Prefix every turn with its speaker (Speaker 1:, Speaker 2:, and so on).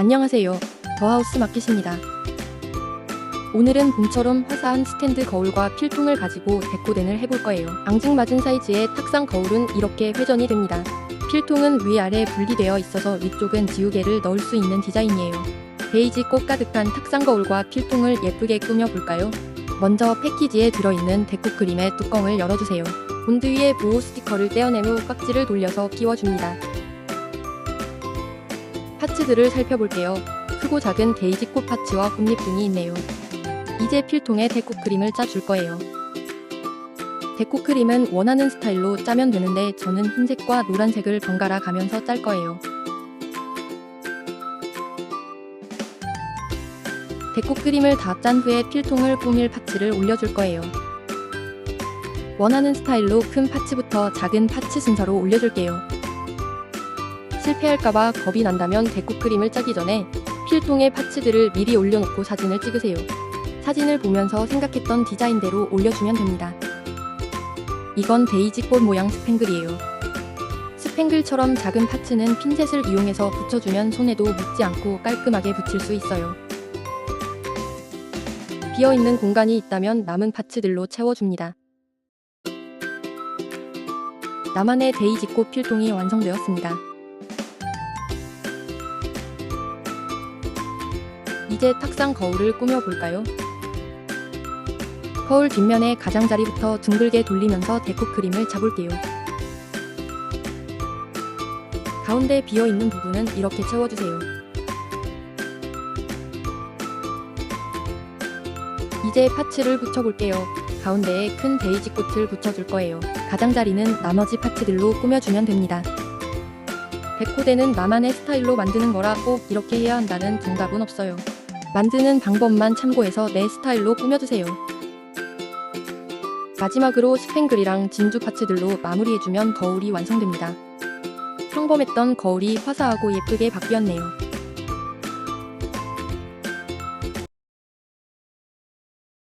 Speaker 1: 안녕하세요. 더하우스 마켓입니다. 오늘은 봄처럼 화사한 스탠드 거울과 필통을 가지고 데코댄을 해볼 거예요. 앙증맞은 사이즈의 탁상 거울은 이렇게 회전이 됩니다. 필통은 위아래 분리되어 있어서 위쪽은 지우개를 넣을 수 있는 디자인이에요. 베이지 꽃 가득한 탁상 거울과 필통을 예쁘게 꾸며볼까요? 먼저 패키지에 들어있는 데코 크림의 뚜껑을 열어주세요. 본드 위에 보호 스티커를 떼어낸 후 깍지를 돌려서 끼워줍니다. 파츠들을 살펴볼게요. 크고 작은 데이지 꽃 파츠와 꽃잎 등이 있네요. 이제 필통에 데코 크림을 짜줄 거예요. 데코 크림은 원하는 스타일로 짜면 되는데 저는 흰색과 노란색을 번갈아 가면서 짤 거예요. 데코 크림을 다 짠 후에 필통을 꾸밀 파츠를 올려줄 거예요. 원하는 스타일로 큰 파츠부터 작은 파츠 순서로 올려줄게요. 실패할까봐 겁이 난다면 데코 크림을 짜기 전에 필통에 파츠들을 미리 올려놓고 사진을 찍으세요. 사진을 보면서 생각했던 디자인대로 올려주면 됩니다. 이건 데이지 꽃 모양 스팽글이에요. 스팽글처럼 작은 파츠는 핀셋을 이용해서 붙여주면 손에도 묻지 않고 깔끔하게 붙일 수 있어요. 비어있는 공간이 있다면 남은 파츠들로 채워줍니다. 나만의 데이지꽃 필통이 완성되었습니다. 이제 탁상 거울을 꾸며볼까요? 거울 뒷면에 가장자리부터 둥글게 돌리면서 데코 크림을 잡을게요. 가운데 비어있는 부분은 이렇게 채워주세요. 이제 파츠를 붙여볼게요. 가운데에 큰 데이지 꽃을 붙여줄 거예요. 가장자리는 나머지 파츠들로 꾸며주면 됩니다. 데코대는 나만의 스타일로 만드는 거라 꼭 이렇게 해야 한다는 정답은 없어요. 만드는 방법만 참고해서 내 스타일로 꾸며주세요. 마지막으로 스팽글이랑 진주 파츠들로 마무리해주면 거울이 완성됩니다. 평범했던 거울이 화사하고 예쁘게 바뀌었네요.